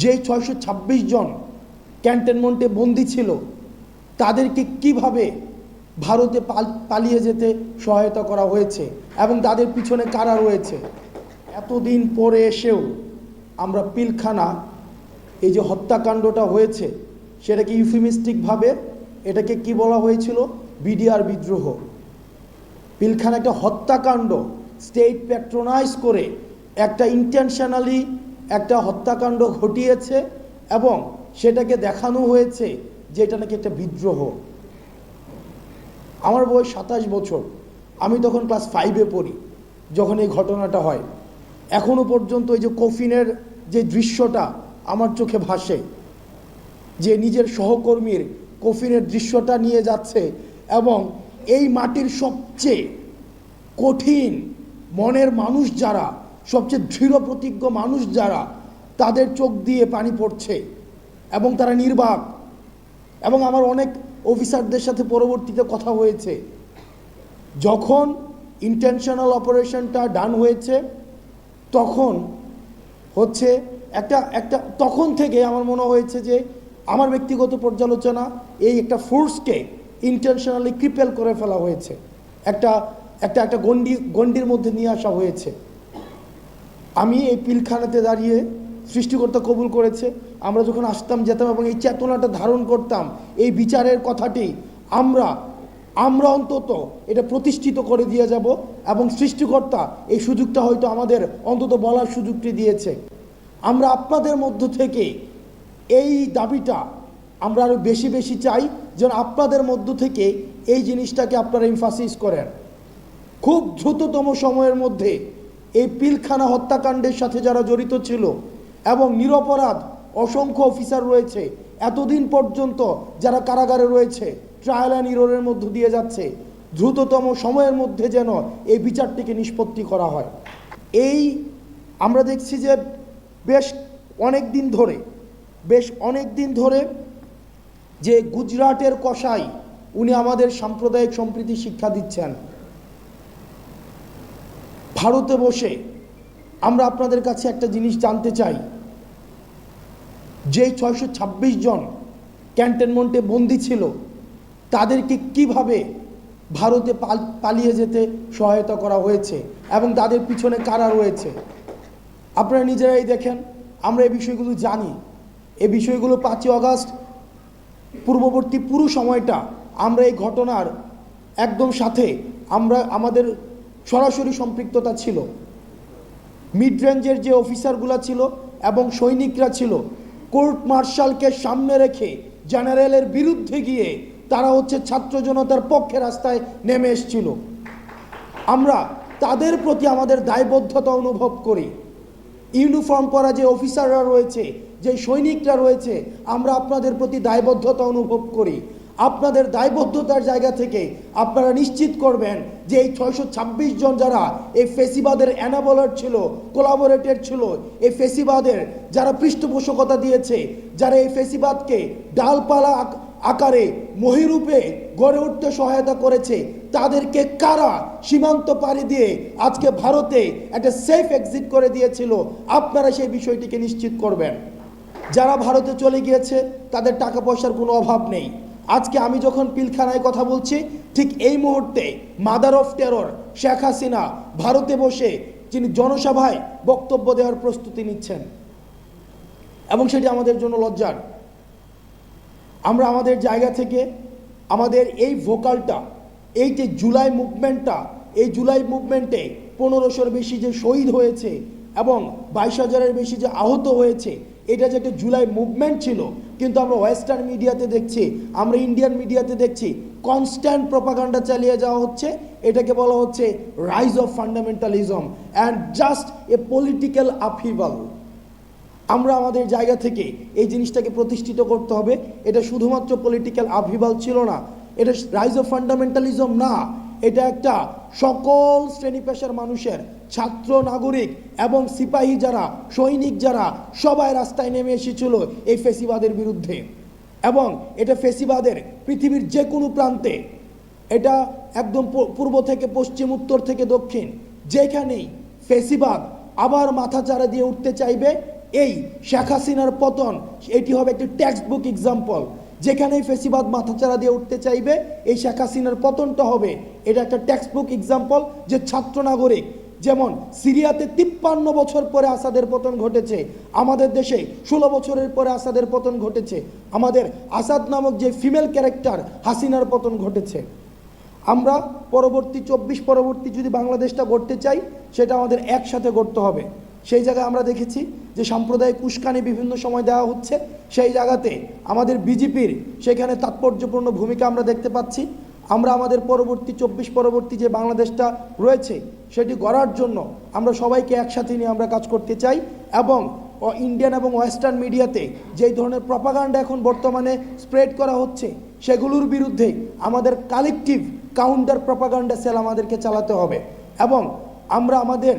যে ছয়শো ছাব্বিশ জন ক্যান্টনমেন্টে বন্দি ছিল, তাদেরকে কীভাবে ভারতে পালিয়ে যেতে সহায়তা করা হয়েছে এবং তাদের পিছনে কারা রয়েছে? এতদিন পরে এসেও আমরা পিলখানা, এই যে হত্যাকাণ্ডটা হয়েছে, সেটাকে ইউফিমিস্টিকভাবে এটাকে কি বলা হয়েছিল? বিডিআর বিদ্রোহ। পিলখানা একটা হত্যাকাণ্ড, স্টেট প্যাট্রোনাইজ করে একটা ইন্টেনশনালি একটা হত্যাকাণ্ড ঘটিয়েছে এবং সেটাকে দেখানো হয়েছে যে এটা নাকি একটা বিদ্রোহ। আমার বয়স সাতাশ বছর। আমি তখন ক্লাস ফাইভে পড়ি, যখন এই ঘটনাটা হয়। এখনও পর্যন্ত এই যে কফিনের যে দৃশ্যটা আমার চোখে ভাসে, যে নিজের সহকর্মীর কফিনের দৃশ্যটা নিয়ে যাচ্ছে এবং এই মাটির সবচেয়ে কঠিন মনের মানুষ যারা সবচেয়ে দৃঢ় প্রতিজ্ঞ মানুষ যারা, তাদের চোখ দিয়ে পানি পড়ছে এবং তারা নির্বাক। এবং আমার অনেক অফিসারদের সাথে পরবর্তীতে কথা হয়েছে। যখন ইন্টেনশনাল অপারেশনটা ডান হয়েছে, তখন হচ্ছে একটা একটা, তখন থেকে আমার মনে হয়েছে যে, আমার ব্যক্তিগত পর্যালোচনা এই একটা ফোর্সকে ইন্টেনশনালি ক্রিপেল করে ফেলা হয়েছে। একটা একটা একটা গন্ডি গন্ডির মধ্যে নিয়ে আসা হয়েছে। আমি এই পিলখানাতে দাঁড়িয়ে সৃষ্টিকর্তা কবুল করেছে। আমরা যখন আসতাম, যেতাম এবং এই চেতনাটা ধারণ করতাম, এই বিচারের কথাটি আমরা আমরা অন্তত এটা প্রতিষ্ঠিত করে দিয়ে যাব এবং সৃষ্টিকর্তা এই সুযোগটা হয়তো আমাদের অন্তত বলার সুযোগটি দিয়েছে। আমরা আপনাদের মধ্য থেকে এই দাবিটা আমরা আরও বেশি বেশি চাই যেন আপনাদের মধ্য থেকে এই জিনিসটাকে আপনারা ইনফাসিস করেন। খুব দ্রুততম সময়ের মধ্যে এই পিলখানা হত্যাকাণ্ডের সাথে যারা জড়িত ছিল এবং নিরপরাধ অসংখ্য অফিসার রয়েছে, এতদিন পর্যন্ত যারা কারাগারে রয়েছে ট্রায়াল অ্যান্ড ইরোরের মধ্য দিয়ে যাচ্ছে, দ্রুততম সময়ের মধ্যে যেন এই বিচারটিকে নিষ্পত্তি করা হয়। এই আমরা দেখছি যে বেশ অনেক দিন ধরে, বেশ অনেক দিন ধরে যে গুজরাটের কসাই, উনি আমাদের সাম্প্রদায়িক সম্প্রীতি শিক্ষা দিচ্ছেন। ভারতে বসে আমরা আপনাদের কাছে একটা জিনিস জানতে চাই। যে ছয়শো ছাব্বিশ জন ক্যান্টনমেন্টে বন্দি ছিল, তাদেরকে কীভাবে ভারতে পালিয়ে যেতে সহায়তা করা হয়েছে এবং তাদের পিছনে কারা রয়েছে? আপনারা নিজেরাই দেখেন, আমরা এই বিষয়গুলো জানি। এই বিষয়গুলো পাঁচই অগাস্ট, পূর্ববর্তী পুরো সময়টা আমরা এই ঘটনার একদম সাথে আমরা আমাদের সরাসরি সম্পৃক্ততা ছিল। মিড রেঞ্জের যে অফিসারগুলো ছিল এবং সৈনিকরা ছিল, কোর্ট মার্শালকে সামনে রেখে জেনারেলের বিরুদ্ধে গিয়ে তারা হচ্ছে ছাত্র জনতার পক্ষে রাস্তায় নেমে এসছিল। আমরা তাদের প্রতি আমাদের দায়বদ্ধতা অনুভব করি। ইউনিফর্ম পরা যে অফিসাররা রয়েছে, যে সৈনিকরা রয়েছে, আমরা আপনাদের প্রতি দায়বদ্ধতা অনুভব করি। আপনাদের দায়বদ্ধতার জায়গা থেকে আপনারা নিশ্চিত করবেন যে এই ছয়শো ছাব্বিশ জন যারা এই ফেসিবাদের অ্যানাবলার ছিল কোলাবোরেটেড ছিল, এই ফেসিবাদের যারা পৃষ্ঠপোষকতা দিয়েছে, যারা এই ফেসিবাদকে ডালপালা আকারে, মহিরূপে গড়ে উঠতে সহায়তা করেছে, তাদেরকে কারা সীমান্ত পাড়ি দিয়ে আজকে ভারতে একটা সেফ এক্সিট করে দিয়েছিল, আপনারা সেই বিষয়টিকে নিশ্চিত করবেন। যারা ভারতে চলে গিয়েছে, তাদের টাকা পয়সার কোনো অভাব নেই। আজকে আমি যখন পিলখানায় কথা বলছি, ঠিক এই মুহূর্তে mother of terror Sheikh Hasina ভারতে বসে যিনি জনসভায় বক্তব্য দেওয়ার প্রস্তুতি নিচ্ছেন। এবং সেটি আমাদের জন্য লজ্জার। আমরা আমাদের জায়গা থেকে আমাদের এই ভোকালটা, এই যে জুলাই মুভমেন্টটা, এই জুলাই মুভমেন্টে পনেরোশোর বেশি যে শহীদ হয়েছে এবং বাইশ হাজারের বেশি যে আহত হয়েছে এটা যে একটা জুলাই মুভমেন্ট ছিল, কিন্তু আমরা ওয়েস্টার্ন মিডিয়াতে দেখছি, আমরা ইন্ডিয়ান মিডিয়াতে দেখছি কনস্ট্যান্ট প্রপাগান্ডা চালিয়ে যাওয়া হচ্ছে, এটাকে বলা হচ্ছে rise of fundamentalism and just a political upheaval আমরা আমাদের জায়গা থেকে এই জিনিসটাকে প্রতিষ্ঠিত করতে হবে, এটা শুধুমাত্র পলিটিক্যাল আভিবাল ছিল না, এটা রাইজ অফ ফান্ডামেন্টালিজম না এটা একটা সকল শ্রেণি পেশার মানুষের ছাত্র, নাগরিক এবং সিপাহী যারা, সৈনিক যারা সবাই রাস্তায় নেমে এসেছিল এই ফেসিবাদের বিরুদ্ধে। এবং এটা ফেসিবাদের পৃথিবীর যে কোনো প্রান্তে, এটা একদম পূর্ব থেকে পশ্চিম, উত্তর থেকে দক্ষিণ, যেখানেই ফেসিবাদ আবার মাথা চারা দিয়ে উঠতে চাইবে, এই শেখ হাসিনার পতন, এটি হবে একটি টেক্সট বুক এক্সাম্পল যেখানেই ফেসিবাদ মাথাচাড়া দিয়ে উঠতে চাইবে, এই শেখ হাসিনার পতনটা হবে। এটা একটা টেক্সট বুক এক্সাম্পল যে ছাত্র নাগরিক, যেমন সিরিয়াতে তিপ্পান্ন বছর পরে আসাদের পতন ঘটেছে, আমাদের দেশে ষোলো বছরের পরে আসাদের পতন ঘটেছে, আমাদের আসাদ নামক যে ফিমেল ক্যারেক্টার হাসিনার পতন ঘটেছে। আমরা পরবর্তী চব্বিশ পরবর্তী যদি বাংলাদেশটা গড়তে চাই, সেটা আমাদের একসাথে গড়তে হবে। সেই জায়গায় আমরা দেখেছি যে সাম্প্রদায়িক উস্কানি বিভিন্ন সময় দেওয়া হচ্ছে। সেই জায়গাতে আমাদের বিজেপির সেখানে তাৎপর্যপূর্ণ ভূমিকা আমরা দেখতে পাচ্ছি। আমরা আমাদের পরবর্তী চব্বিশ পরবর্তী যে বাংলাদেশটা রয়েছে, সেটি গড়ার জন্য আমরা সবাইকে একসাথে নিয়ে আমরা কাজ করতে চাই এবং ইন্ডিয়ান এবং ওয়েস্টার্ন মিডিয়াতে যেই ধরনের প্রপাগান্ডা এখন বর্তমানে স্প্রেড করা হচ্ছে, সেগুলোর বিরুদ্ধে আমাদের কালেকটিভ কাউন্টার প্রপাগান্ডা সেল আমাদেরকে চালাতে হবে এবং আমরা আমাদের